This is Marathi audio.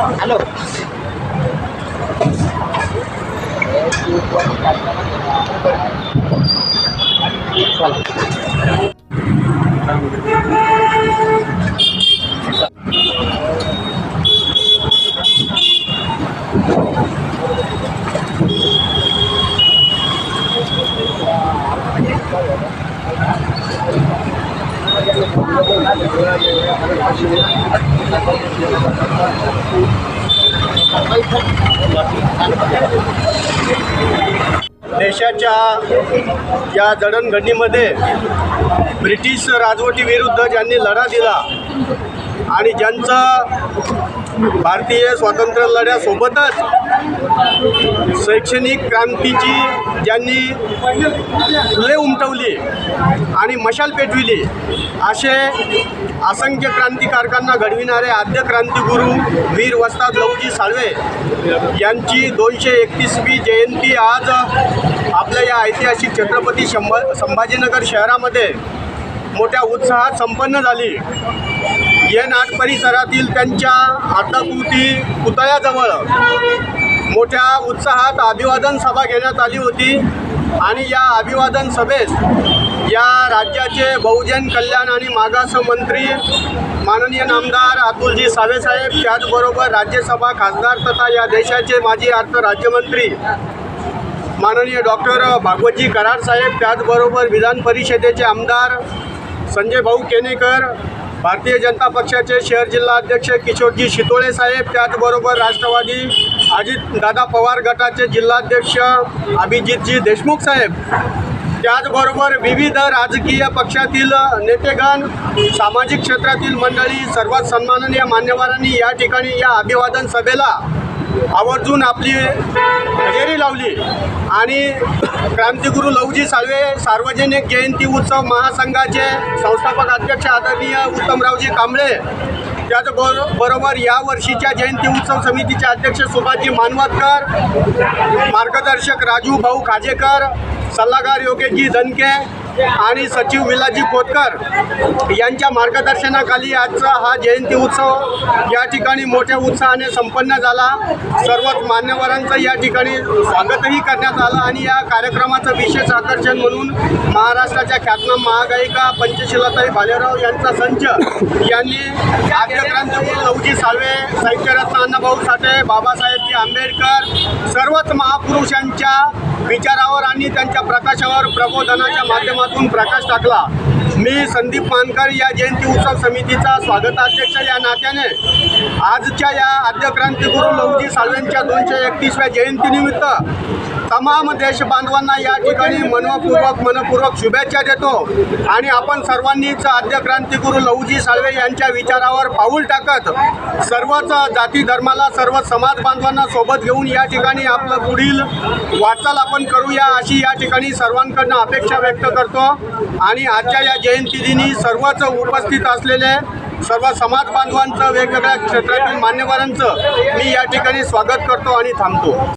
Hello. देशाच्या या जडणघडणीमध्ये ब्रिटिश राजवटीविरुद्ध ज्यांनी लढा दिला आणि ज्यांचा भारतीय स्वातंत्र्य लढ्यासोबतच शैक्षणिक क्रांतीची ज्यांनी फुले उमटवली आणि मशाल पेटविली असे असंख्य क्रांतिकारकांना घडविणारे आद्य क्रांतिगुरू वीर वस्ताद लवजी साळवे यांची दोनशे एकतीसवी जयंती आज आपल्या या ऐतिहासिक छत्रपती शंभा संभाजीनगर शहरामध्ये मोठ्या उत्साहात संपन्न झाली. एन आठ परिसरातील त्यांच्या आतापुती पुतळ्याजवळ मोठ्या उत्साहात अभिवादन सभा घेण्यात आली होती. आणि या अभिवादन सभेस या राज्याचे बहुजन कल्याण आणि मागास मंत्री माननीय नामदार अतुलजी सावेसाहेब त्याचबरोबर राज्यसभा खासदार तथा या देशाचे माजी अर्थ राज्यमंत्री माननीय डॉक्टर भागवतजी कराड साहेब त्याचबरोबर विधान परिषदेचे आमदार संजय भाऊ केनेकर भारतीय जनता पक्षाचे शहर जिल्हा अध्यक्ष किशोरजी शितोळे साहेब त्याचबरोबर राष्ट्रवादी अजित दादा पवार गटाचे जिल्हाध्यक्ष अभिजितजी देशमुख साहेब. त्याचबरोबर विविध राजकीय पक्षातील नेतेगण सामाजिक क्षेत्रातील मंडळी सर्वात सन्माननीय मान्यवरांनी या ठिकाणी या अभिवादन सभेला आवर्जून आपली हजेरी लावली. आणि क्रांतिगुरू लवजी साळवे सार्वजनिक जयंती उत्सव महासंघाचे संस्थापक अध्यक्ष आदरणीय उत्तमरावजी कांबळे त्याचबरोबर बरोबर या वर्षीच्या जयंती उत्सव समितीचे अध्यक्ष सुभाषजी मानवतकर मार्गदर्शक राजू भाऊ खाजेकर सल्लागार योगेशजी धनके आणि सचिव विलाजी खोतकर यांच्या मार्गदर्शनाखाली आजचा हा जयंती उत्सव या ठिकाणी मोठ्या उत्साहाने संपन्न झाला. सर्वच मान्यवरांचं या ठिकाणी स्वागतही करण्यात आलं आणि या कार्यक्रमाचं विशेष आकर्षण म्हणून महाराष्ट्राच्या ख्यातनाम महागायिका पंचशिलाताई भालेराव यांचा संच यांनी आद्यक्रांती लवजी साळवे साहित्यरत्न अण्णाभाऊ साठे बाबासाहेबजी आंबेडकर सर्वच महापुरुषांच्या विचारावर आणि त्यांच्या प्रकाशावर प्रबोधनाच्या माध्यमातून प्रकाश टाकला. मी संदीप मानकर या जयंती उत्सव समितीचा स्वागताध्यक्ष या नात्याने. आजच्या या आद्यक्रांतीगुरू लवजी साळवेंच्या दोनशे एकतीसव्या जयंतीनिमित्त तमाम देशबांधवांना या ठिकाणी मनपूर्वक मनपूर्वक शुभेच्छा देतो. आणि आपण सर्वांनीच आद्यक्रांतीगुरू लवजी साळवे यांच्या विचारावर पाऊल टाकत सर्वच जाती धर्माला सर्व समाज बांधवांना सोबत घेऊन या ठिकाणी आपलं पुढील वाटचाल आपण करूया अशी या ठिकाणी सर्वांकडनं अपेक्षा व्यक्त करतो. आणि आजच्या या जयंतीदिनी सर्वच उपस्थित असलेले सर्व समाज बांधवांचं वेगवेगळ्या क्षेत्रातील मान्यवरांचं मी या ठिकाणी स्वागत करतो आणि थांबतो.